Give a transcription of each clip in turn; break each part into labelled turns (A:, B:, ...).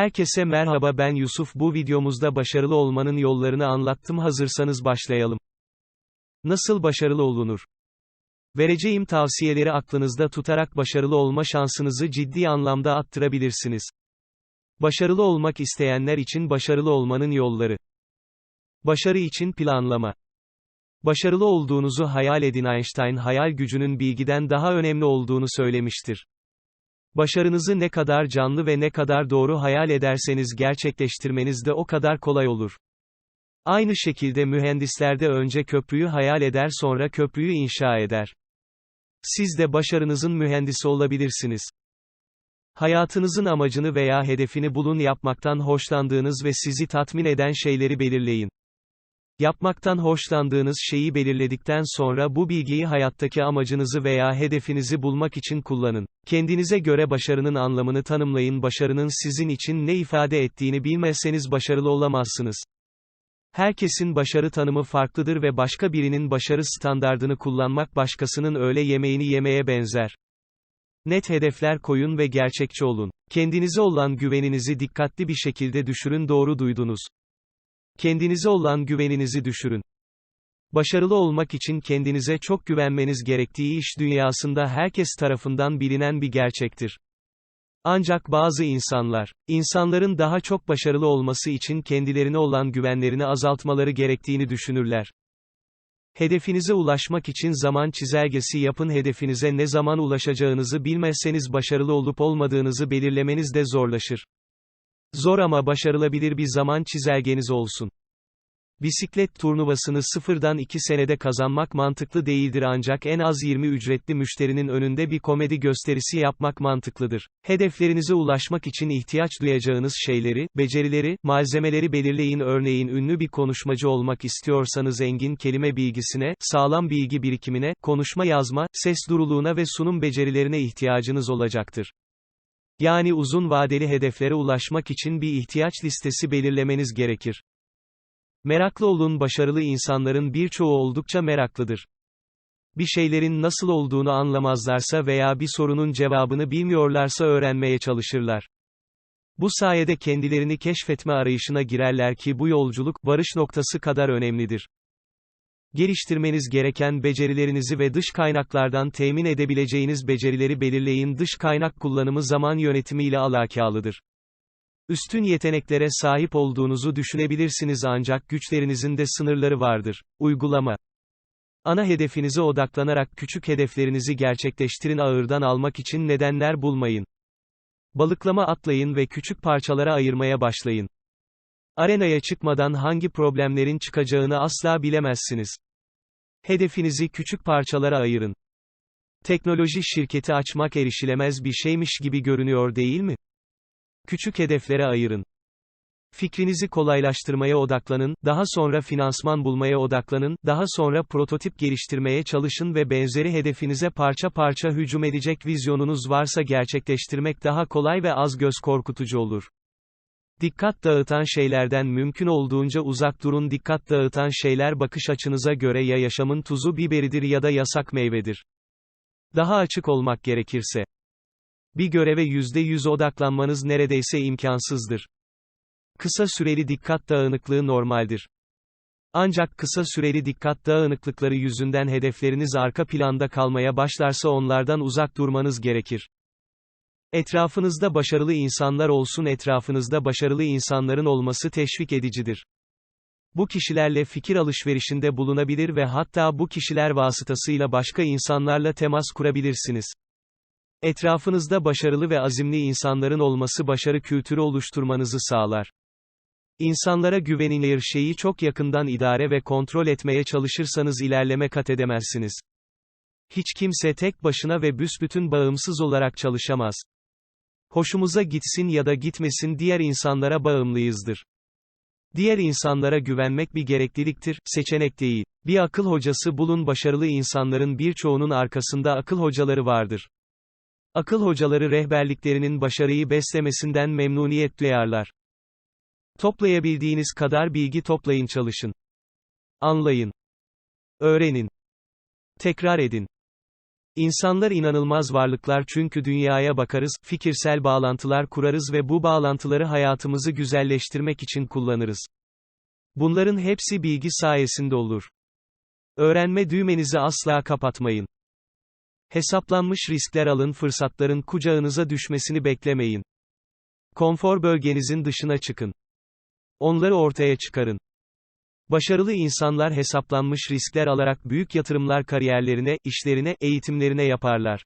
A: Herkese merhaba ben Yusuf bu videomuzda başarılı olmanın yollarını anlattım hazırsanız başlayalım. Nasıl başarılı olunur? Vereceğim tavsiyeleri aklınızda tutarak başarılı olma şansınızı ciddi anlamda arttırabilirsiniz. Başarılı olmak isteyenler için başarılı olmanın yolları. Başarı için planlama. Başarılı olduğunuzu hayal edin Einstein hayal gücünün bilgiden daha önemli olduğunu söylemiştir. Başarınızı ne kadar canlı ve ne kadar doğru hayal ederseniz gerçekleştirmeniz de o kadar kolay olur. Aynı şekilde mühendisler de önce köprüyü hayal eder sonra köprüyü inşa eder. Siz de başarınızın mühendisi olabilirsiniz. Hayatınızın amacını veya hedefini bulun yapmaktan hoşlandığınız ve sizi tatmin eden şeyleri belirleyin. Yapmaktan hoşlandığınız şeyi belirledikten sonra bu bilgiyi hayattaki amacınızı veya hedefinizi bulmak için kullanın. Kendinize göre başarının anlamını tanımlayın. Başarının sizin için ne ifade ettiğini bilmezseniz başarılı olamazsınız. Herkesin başarı tanımı farklıdır ve başka birinin başarı standardını kullanmak başkasının öğle yemeğini yemeye benzer. Net hedefler koyun ve gerçekçi olun. Kendinize olan güveninizi dikkatli bir şekilde düşürün doğru duydunuz. Kendinize olan güveninizi düşürün. Başarılı olmak için kendinize çok güvenmeniz gerektiği iş dünyasında herkes tarafından bilinen bir gerçektir. Ancak bazı insanlar, insanların daha çok başarılı olması için kendilerine olan güvenlerini azaltmaları gerektiğini düşünürler. Hedefinize ulaşmak için zaman çizelgesi yapın hedefinize ne zaman ulaşacağınızı bilmezseniz başarılı olup olmadığınızı belirlemeniz de zorlaşır. Zor ama başarılabilir bir zaman çizelgeniz olsun. Bisiklet turnuvasını sıfırdan 2 senede kazanmak mantıklı değildir ancak en az 20 ücretli müşterinin önünde bir komedi gösterisi yapmak mantıklıdır. Hedeflerinize ulaşmak için ihtiyaç duyacağınız şeyleri, becerileri, malzemeleri belirleyin örneğin ünlü bir konuşmacı olmak istiyorsanız engin kelime bilgisine, sağlam bilgi birikimine, konuşma yazma, ses duruluğuna ve sunum becerilerine ihtiyacınız olacaktır. Yani uzun vadeli hedeflere ulaşmak için bir ihtiyaç listesi belirlemeniz gerekir. Meraklı olun başarılı insanların birçoğu oldukça meraklıdır. Bir şeylerin nasıl olduğunu anlamazlarsa veya bir sorunun cevabını bilmiyorlarsa öğrenmeye çalışırlar. Bu sayede kendilerini keşfetme arayışına girerler ki bu yolculuk, varış noktası kadar önemlidir. Geliştirmeniz gereken becerilerinizi ve dış kaynaklardan temin edebileceğiniz becerileri belirleyin dış kaynak kullanımı zaman yönetimi ile alakalıdır. Üstün yeteneklere sahip olduğunuzu düşünebilirsiniz ancak güçlerinizin de sınırları vardır. Uygulama. Ana hedefinize odaklanarak küçük hedeflerinizi gerçekleştirin ağırdan almak için nedenler bulmayın. Balıklama atlayın ve küçük parçalara ayırmaya başlayın. Arenaya çıkmadan hangi problemlerin çıkacağını asla bilemezsiniz. Hedefinizi küçük parçalara ayırın. Teknoloji şirketi açmak erişilemez bir şeymiş gibi görünüyor değil mi? Küçük hedeflere ayırın. Fikrinizi kolaylaştırmaya odaklanın, daha sonra finansman bulmaya odaklanın, daha sonra prototip geliştirmeye çalışın ve benzeri hedefinize parça parça hücum edecek vizyonunuz varsa gerçekleştirmek daha kolay ve az göz korkutucu olur. Dikkat dağıtan şeylerden mümkün olduğunca uzak durun. Dikkat dağıtan şeyler bakış açınıza göre ya yaşamın tuzu biberidir ya da yasak meyvedir. Daha açık olmak gerekirse, bir göreve yüzde yüz odaklanmanız neredeyse imkansızdır. Kısa süreli dikkat dağınıklığı normaldir. Ancak kısa süreli dikkat dağınıklıkları yüzünden hedefleriniz arka planda kalmaya başlarsa onlardan uzak durmanız gerekir. Etrafınızda başarılı insanlar olsun etrafınızda başarılı insanların olması teşvik edicidir. Bu kişilerle fikir alışverişinde bulunabilir ve hatta bu kişiler vasıtasıyla başka insanlarla temas kurabilirsiniz. Etrafınızda başarılı ve azimli insanların olması başarı kültürü oluşturmanızı sağlar. İnsanlara güvenilir şeyi çok yakından idare ve kontrol etmeye çalışırsanız ilerleme kat edemezsiniz. Hiç kimse tek başına ve büsbütün bağımsız olarak çalışamaz. Hoşumuza gitsin ya da gitmesin diğer insanlara bağımlıyızdır. Diğer insanlara güvenmek bir gerekliliktir, seçenek değil. Bir akıl hocası bulun başarılı insanların birçoğunun arkasında akıl hocaları vardır. Akıl hocaları rehberliklerinin başarıyı beslemesinden memnuniyet duyarlar. Toplayabildiğiniz kadar bilgi toplayın çalışın. Anlayın. Öğrenin. Tekrar edin. İnsanlar inanılmaz varlıklar çünkü dünyaya bakarız, fikirsel bağlantılar kurarız ve bu bağlantıları hayatımızı güzelleştirmek için kullanırız. Bunların hepsi bilgi sayesinde olur. Öğrenme düğmenizi asla kapatmayın. Hesaplanmış riskler alın fırsatların kucağınıza düşmesini beklemeyin. Konfor bölgenizin dışına çıkın. Onları ortaya çıkarın. Başarılı insanlar hesaplanmış riskler alarak büyük yatırımlar kariyerlerine, işlerine, eğitimlerine yaparlar.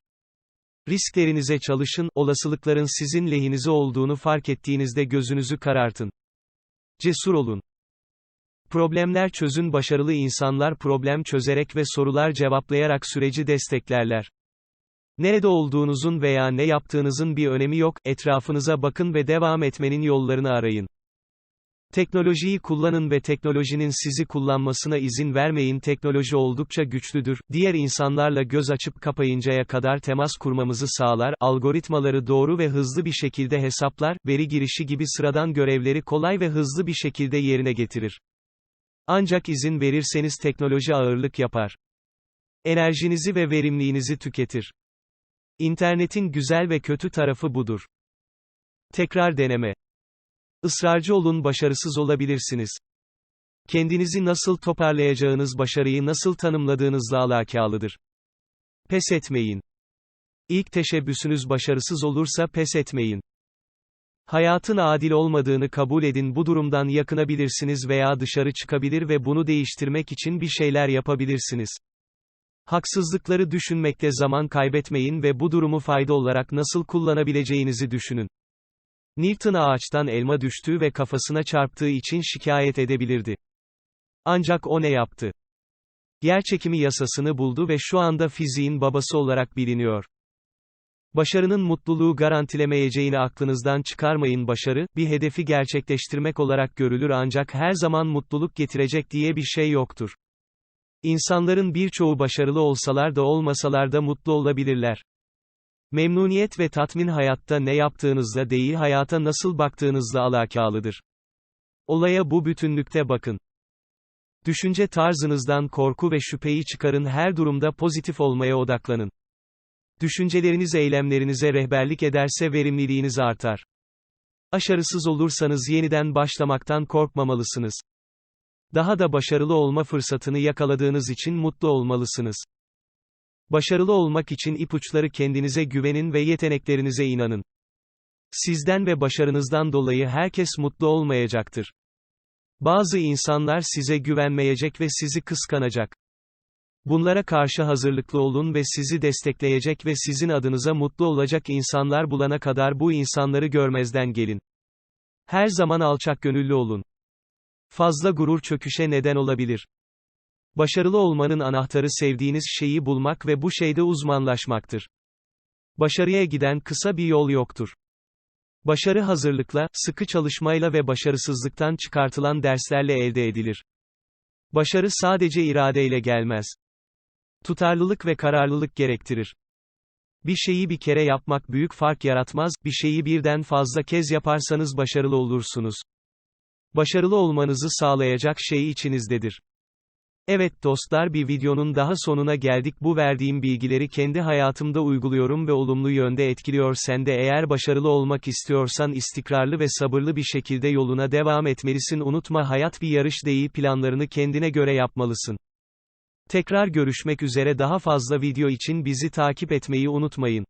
A: Risklerinize çalışın, olasılıkların sizin lehinize olduğunu fark ettiğinizde gözünüzü karartın. Cesur olun. Problemler çözün başarılı insanlar problem çözerek ve sorular cevaplayarak süreci desteklerler. Nerede olduğunuzun veya ne yaptığınızın bir önemi yok, etrafınıza bakın ve devam etmenin yollarını arayın. Teknolojiyi kullanın ve teknolojinin sizi kullanmasına izin vermeyin. Teknoloji oldukça güçlüdür. Diğer insanlarla göz açıp kapayıncaya kadar temas kurmamızı sağlar. Algoritmaları doğru ve hızlı bir şekilde hesaplar, veri girişi gibi sıradan görevleri kolay ve hızlı bir şekilde yerine getirir. Ancak izin verirseniz teknoloji ağırlık yapar. Enerjinizi ve verimliğinizi tüketir. İnternetin güzel ve kötü tarafı budur. Tekrar deneme. Israrcı olun başarısız olabilirsiniz. Kendinizi nasıl toparlayacağınız başarıyı nasıl tanımladığınızla alakalıdır. Pes etmeyin. İlk teşebbüsünüz başarısız olursa pes etmeyin. Hayatın adil olmadığını kabul edin bu durumdan yakınabilirsiniz veya dışarı çıkabilir ve bunu değiştirmek için bir şeyler yapabilirsiniz. Haksızlıkları düşünmekte zaman kaybetmeyin ve bu durumu fayda olarak nasıl kullanabileceğinizi düşünün. Newton ağaçtan elma düştüğü ve kafasına çarptığı için şikayet edebilirdi. Ancak o ne yaptı? Yerçekimi yasasını buldu ve şu anda fiziğin babası olarak biliniyor. Başarının mutluluğu garantilemeyeceğini aklınızdan çıkarmayın başarı, bir hedefi gerçekleştirmek olarak görülür ancak her zaman mutluluk getirecek diye bir şey yoktur. İnsanların birçoğu başarılı olsalar da olmasalar da mutlu olabilirler. Memnuniyet ve tatmin hayatta ne yaptığınızla değil hayata nasıl baktığınızla alakalıdır. Olaya bu bütünlükte bakın. Düşünce tarzınızdan korku ve şüpheyi çıkarın her durumda pozitif olmaya odaklanın. Düşünceleriniz eylemlerinize rehberlik ederse verimliliğiniz artar. Aşarısız olursanız yeniden başlamaktan korkmamalısınız. Daha da başarılı olma fırsatını yakaladığınız için mutlu olmalısınız. Başarılı olmak için ipuçları kendinize güvenin ve yeteneklerinize inanın. Sizden ve başarınızdan dolayı herkes mutlu olmayacaktır. Bazı insanlar size güvenmeyecek ve sizi kıskanacak. Bunlara karşı hazırlıklı olun ve sizi destekleyecek ve sizin adınıza mutlu olacak insanlar bulana kadar bu insanları görmezden gelin. Her zaman alçak gönüllü olun. Fazla gurur çöküşe neden olabilir. Başarılı olmanın anahtarı sevdiğiniz şeyi bulmak ve bu şeyde uzmanlaşmaktır. Başarıya giden kısa bir yol yoktur. Başarı hazırlıkla, sıkı çalışmayla ve başarısızlıktan çıkartılan derslerle elde edilir. Başarı sadece iradeyle gelmez. Tutarlılık ve kararlılık gerektirir. Bir şeyi bir kere yapmak büyük fark yaratmaz, bir şeyi birden fazla kez yaparsanız başarılı olursunuz. Başarılı olmanızı sağlayacak şey içinizdedir. Evet dostlar bir videonun daha sonuna geldik bu verdiğim bilgileri kendi hayatımda uyguluyorum ve olumlu yönde etkiliyor sen de eğer başarılı olmak istiyorsan istikrarlı ve sabırlı bir şekilde yoluna devam etmelisin unutma hayat bir yarış değil planlarını kendine göre yapmalısın. Tekrar görüşmek üzere daha fazla video için bizi takip etmeyi unutmayın.